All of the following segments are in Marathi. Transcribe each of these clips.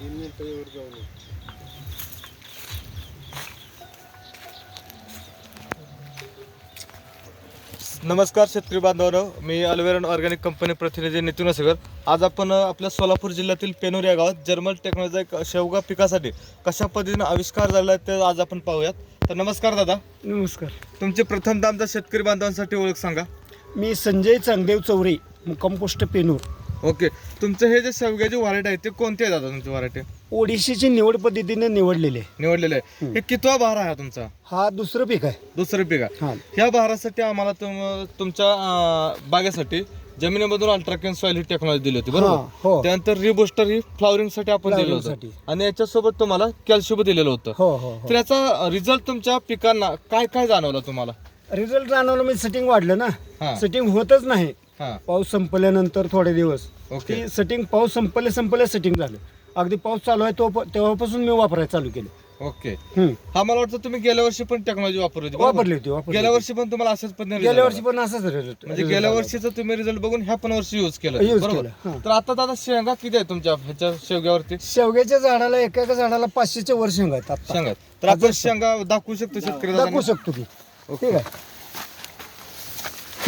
नमस्कार शेतकरी बांधवांनो मी अल्वेरन ऑर्गॅनिक कंपनी प्रतिनिधी नितीन असगर. आज आपण आपल्या सोलापूर जिल्ह्यातील पेनूर या गावात जर्मल टेक्नॉलॉजी शेवगा पिकासाठी कशा पद्धतीने आविष्कार झाला आहे ते आज आपण पाहूयात. तर नमस्कार दादा. नमस्कार. तुमची प्रथमतः आमच्या शेतकरी बांधवांसाठी ओळख सांगा. मी संजय चांगदेव चौरे कंपोस्ट पेनूर. ओके. तुमचं हे जे शेवग्याची व्हरायटी आहे ते कोणती दादा तुमची व्हरायटी ओडिशीची निवड पद्धतीने निवडलेले. आहे. निवडलेलं आहे हे कितवा बहार आहे हा तुमचा? हा दुसरं पीक आहे. दुसरं पीक आहे. हा. ह्या बहारासाठी आम्हाला तुम तुमच्या अं, बागेसाठी जमिनीमधून अल्ट्राकेन सॉइल ही टेक्नॉलॉजी दिली होती हा, बरोबर? हो त्यानंतर रिबुस्टर ही फ्लॉवरिंगसाठी आपण दिलं होतं. Flowering साठी. आणि याच्यासोबत तुम्हाला कॅल्शियम दिलेलं होतं. हो हो हो. तर याचा रिझल्ट तुमच्या पिकांना काय काय जाणवला तुम्हाला? रिझल्ट जाणवलं म्हणजे सेटिंग वाढलं हा. ना सेटिंग होतच नाही. हा पाऊस संपल्यानंतर थोडे दिवस ओके ती सेटिंग पाऊस संपले संपले सेटिंग झालं अगदी पाऊस चालू आहे तो तेव्हापासून मी वापरायला चालू केलं ओके हम्म. हा मला वाटतं तुम्ही गेल्या वर्षी पण टेक्नॉलॉजी वापरली होती बरोबर? वापरली होती वापरली गेल्या होती. वर्षी पण तुम्हाला अशाच पद्धतीने गेल्या result वर्षी. पण असंच रिझल्ट म्हणजे गेल्या वर्षीचा तुम्ही रिझल्ट बघून ह्या पण वर्षी युज केलं Use बरोबर केलं, हा. तर आता दादा शेंगा किती आहे तुमच्या ह्याच्या शेवग्यावरती शेवग्याच्या झाडाला एका एका झाडाला पाचशेच्या वर शेंगा आहेत आता शेंगा तर आपण शेंगा दाखवू शकतो शेतकरी दाखवू दादांना? शकतो की ओके. ठीक आहे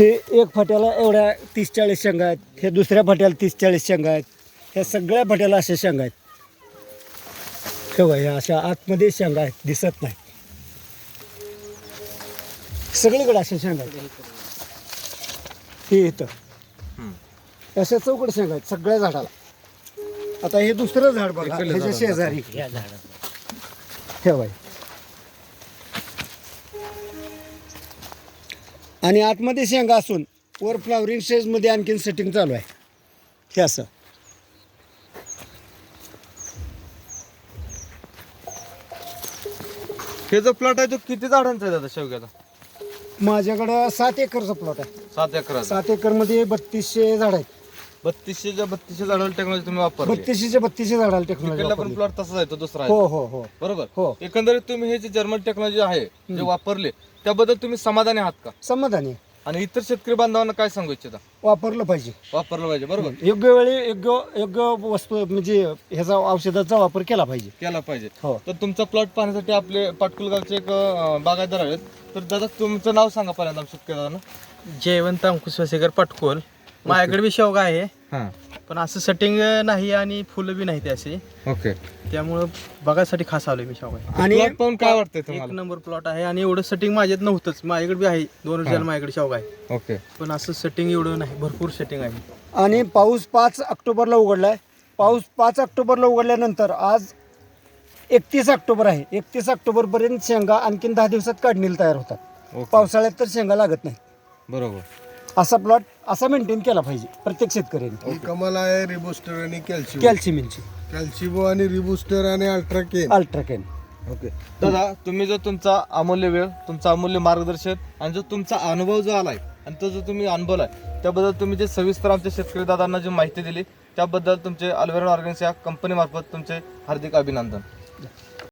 हे एक फाट्याला एवढ्या तीस चाळीस शेंगा आहेत हे दुसऱ्या फाट्याला तीस चाळीस शेंगा आहेत ह्या सगळ्या फाट्याला अशा शेंगा आहेत. ठेवा ह्या अशा आतमध्ये शेंगा आहेत दिसत नाही. सगळीकडे अशा शेंगा आहेत. हे इथं. अशा चौकड शेंगा आहेत सगळ्या झाडाला. आता हे दुसरं झाड बघा ह्याच्या झाडाला शेजारी. ठेवाय आणि आतमध्ये शेंगा असून वर फ्लावरिंग स्टेजमध्ये आणखीन सेटिंग चालू आहे. हे असं. हे जो प्लॉट आहे तो किती झाडांचा आहे दादा शेवग्याचा? माझ्याकडं सात एकरचा प्लॉट आहे. सात एकराचा. सात एकरमध्ये बत्तीसशे झाड आहेत. बत्तीसशे बत्तीसशे झाडाला टेक्नॉलॉजी तुम्ही वापरली. बत्तीसशे बत्तीसशे झाडाला तिकडला पण टेक्नॉलॉजी प्लॉट तसाच आहे तो दुसरा हो आहे. हो हो बरोबर? हो. एकंदरीत तुम्ही हे जे जर्मन टेक्नॉलॉजी आहे जे वापरले त्याबद्दल तुम्ही समाधानी आहात का? समाधानी. आणि इतर शेतकरी बांधवांना काय सांगू इच्छिता? वापरलं पाहिजे. वापरलं पाहिजे बरोबर? योग्य वेळी योग्य योग्य वस्तू म्हणजे ह्याचा औषधाचा वापर केला पाहिजे. केला पाहिजे. हो. तर तुमचा प्लॉट पाहण्यासाठी आपले पाटकुलगावचे एक अं, बागायतदार आहेत. तर दादा तुमचं नाव सांगा पहिल्यांदा शेतकरी दादा जयवंत अंकुश वसेकर पटकोल. माझ्याकडे बी शेवगा आहे. हां. पण असं सेटिंग नाही आणि फुलं बी नाही ते असे. ओके. त्यामुळं बघायसाठी खास आलोय मी शेवगा. आणि प्लॉट पाहून काय वाटतंय एक तुम्हाला नंबर प्लॉट आहे आणि एवढं सेटिंग माझ्यात नव्हतंच. माझ्याकडे बी आहे. दोन वर्षाला माझ्याकडे शेवगा आहे. ओके. पण असं सेटिंग एवढं नाही. भरपूर सेटिंग आहे. आणि पाऊस पाच ऑक्टोबरला उघडलाय. पाऊस पाच ऑक्टोबरला उघडल्यानंतर आज एकतीस ऑक्टोबर आहे. एकतीस ऑक्टोबरपर्यंत शेंगा आणखीन दहा दिवसात काढणीला तयार होतात. ओके. पावसाळ्यात तर शेंगा लागत नाही बरोबर. असा प्लॉट असा मेंटेन केला पाहिजे प्रत्येक शेतकऱ्याने. ही कमाल आहे रिबुस्टर आणि कॅल्शियम कॅल्शियमची कॅल्शिबो आणि रिबुस्टर आणि अल्ट्राकेन अल्ट्राकेन ओके दादा तुम्ही जो तुमचा अमूल्य वेळ तुमचा अमूल्य मार्गदर्शन आणि जो तुमचा अनुभव जो आलाय आणि तो जो तुम्ही अनुभवलाय त्याबद्दल तुम्ही जे सविस्तर आमच्या शेतकरी दादांना जी माहिती दिली त्याबद्दल तुमचे अल्वेरन ऑर्गन्स या कंपनीमार्फत तुमचे हार्दिक अभिनंदन.